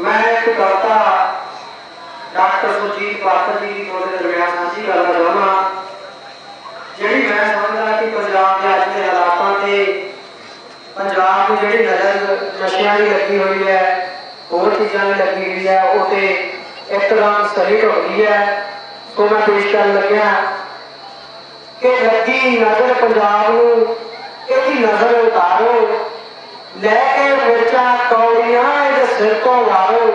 ਮੈਂ ਇੱਕ ਕਵਿਤਾ ਡਾਕਟਰ ਸੁਜੀਤ ਪਾਤਰ ਜੀ ਦੀ ਤੁਹਾਡੇ ਦਰਮਿਆਨ ਸਾਂਝੀ ਕਰਨਾ ਚਾਹੁੰਦਾ ਜਿਹੜੀ ਮੈਂ ਸਮਝਦਾ ਕਿ ਪੰਜਾਬ ਦੇ ਅੱਜ ਦੇ ਹਾਲਾਤਾਂ ਤੇ ਪੰਜਾਬ ਨੂੰ ਜਿਹੜੀ ਨਜ਼ਰ ਨਸ਼ਿਆਂ ਦੀ ਲੱਗੀ ਹੋਈ ਹੈ, ਹੋਰ ਚੀਜ਼ਾਂ ਦੀ ਲੱਗੀ ਹੋਈ ਹੈ, ਉਹ ਤੇ ਇੱਕਦਮ ਸਹੀ ਢੁੱਕਦੀ ਹੈ, ਸੋ ਮੈਂ ਪੇਸ਼ ਕਰਨ ਲੱਗਿਆ ਕਿ ਲੱਗੀ ਨਜ਼ਰ ਪੰਜਾਬ ਨੂੰ, ਇਹਦੀ ਨਜ਼ਰ ਉਤਾਰੋ। ਲੈ ਕੇ ਮਿਰਚਾਂ ਕੌੜੀਆਂ ਇਹਦੇ ਸਿਰ ਤੋਂ ਵਾਰੋ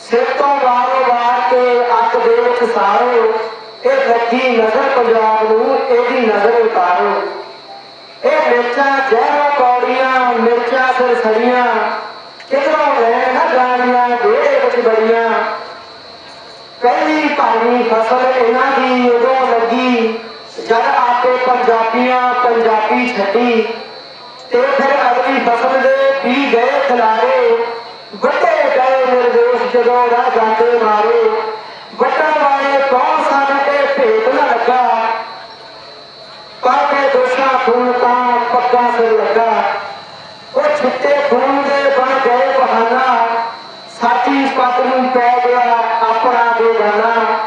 ਸਿਰ ਤੋਂ ਵਾਰੋ ਵਾਰ ਕੇ ਅੱਗ ਦੇ ਵਿੱਚ ਸਾਰੋ ਇਹ ਲੱਗੀ ਨਜ਼ਰ ਪੰਜਾਬ ਨੂੰ ਇਹਦੀ ਨਜ਼ਰ ਉਤਾਰੋ ਇਹ ਮਿਰਚਾਂ ਜ਼ਹਿਰੋਂ ਕੌੜੀਆਂ ਮਿਰਚਾਂ ਸਿਰ ਸੜੀਆਂ ਕਿਧਰੋਂ ਲੈ ਨਾ ਜਾਣੀਆਂ ਵਿਹੜੇ ਵਿੱਚ ਬੜੀਆਂ ਪਹਿਲੀ ਭਾਰੀ ਫਸਲ ਇਹਨਾਂ ਦੀ ਉਦੋਂ ਲੱਗੀ ਜਦ ਆਪੇ ਪੰਜਾਬੀਆਂ ਪੰਜਾਬੀ ਛੱਡੀ ਤੇ ਫਿਰ ਅਗਲੀ ਫਸਲ ਦੇ ਵੀ ਗਏ ਖਿਲਾਰੇ। ਵੱਡੇ ਗਏ ਨਿਰਦੋਸ਼ ਜਦੋਂ ਰਾਹ ਜਾਂਦੇ ਮਾਰੇ। ਵੱਟਣ ਵਾਲੇ ਕੌਣ ਸਨ ਤੇ ਭੇਦ ਨਾ ਲੱਗਾ। ਪਾਪੇ ਦੋਸ਼ਾਂ ਖੂਨ ਤਾਂ ਪੱਕਾ ਸਿਰ ਲੱਗਾ। ਉਹ ਛਿੱਟੇ ਖੂਨ ਦੇ ਬਣ ਗਏ ਬਹਾਨਾ। ਸਾਡੀ ਪੱਤ ਨੂੰ ਪੈ ਗਿਆ ਆਪਣਾ ਬੇਗਾਨਾ।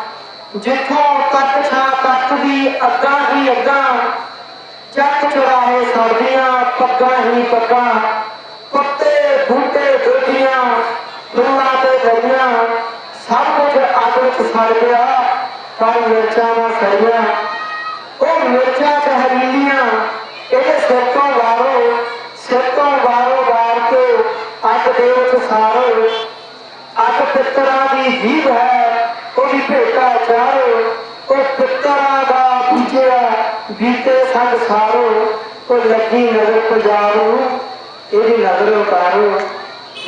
ਜਿੱਥੋਂ ਤੱਕ ਛਾ ਤੱਕ ਦੀ ਅੱਗਾ ਹੀ ਅੱਗਾ। ਚੱਕ ਚੁਰਾਹੇ ਸਰਦੀਆਂ ਪੱਗਾਂ ਹੀ ਪੱਗਾਂ, ਕੁੱਤੇ, ਬੂਟੇ ਦੋਟੀਆਂ ਫੁੱਲਾਂ ਤੇ ਗਲੀਆਂ ਸਭ ਕੁਝ ਅੱਗ ਸੜ ਗਿਆ ਪਰ ਮਿਰਚਾਂ ਨਾ ਸੜੀਆਂ ਉਹ ਮਿਰਚਾਂ ਜ਼ਹਿਰੀਲੀਆਂ ਇਹਦੇ ਸਿਰ ਤੋਂ ਵਾਰੋ, ਸਿਰ ਤੋਂ ਵਾਰੋ ਵਾਰ ਕੇ ਅੱਗ ਦੇ ਵਿੱਚ ਸਾਰੋ। ਅੱਗ ਪਿੱਤਰਾਂ ਦੀ ਜੀਵ ਹੈ ਉਹਦੀ ਭੇਟਾ ਚਾਰੋ। ਉਹ ਪਿੱਤਰਾਂ ਦਾ ਬੀਜਿਆ ਬੀਤੇ ਸੰਗ ਸਾਰੋ ਲੱਗੀ ਨਜ਼ਰ ਪੰਜਾਬ ਨੂੰ ਇਹਦੀ ਨਜ਼ਰ ਉਤਾਰੋ।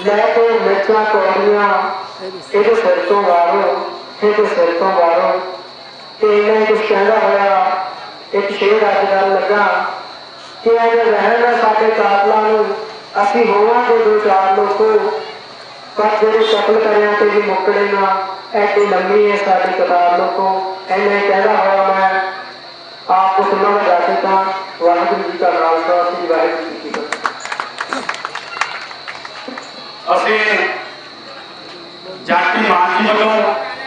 ਲੈ ਕੇ ਮਿਰਚਾਂ ਕੌੜੀਆਂ ਇਹਦੇ ਸਿਰ ਤੋਂ ਵਾਰੋ ਇਹਦੇ ਸਿਰ ਤੋਂ ਵਾਰੋ ਤੇ ਇਹਨਾਂ ਕੁਝ ਕਹਿੰਦਾ ਹੋਇਆ, ਇੱਕ ਸ਼ੇਰ ਅੱਜ ਗੱਲ ਲੱਗਾ, ਕਿ ਇਹ ਰਹਿਣ ਸਾਡੇ ਕਾਤਲਾਂ ਨੂੰ, ਅਸੀਂ ਹੋਵਾਂਗੇ ਦੋ ਚਾਰ ਲੋਕੋ, ਪਰ ਜਿਹੜੇ ਕਤਲ ਕਰਿਆ ਤੇ ਵੀ ਮੁੱਕੜੇ ਨਾ ਐਡੀ ਲੰਮੀ ਹੈ ਸਾਡੀ ਕਤਾਰ ਲੋਕੋ। ਐਨੇ ਕਹਿੰਦਾ ਹੋਇਆ ਵਾਹਿਗੁਰੂ ਜੀ ਕਾ ਖਾਲਸਾ ਸ੍ਰੀ ਵਾਹਿਗੁਰੂ ਜੀ ਕੀ ਫਤਿਹ। ਅਸੀਂ ਜਾਤੀ ਮਾਨ ਵੱਲੋਂ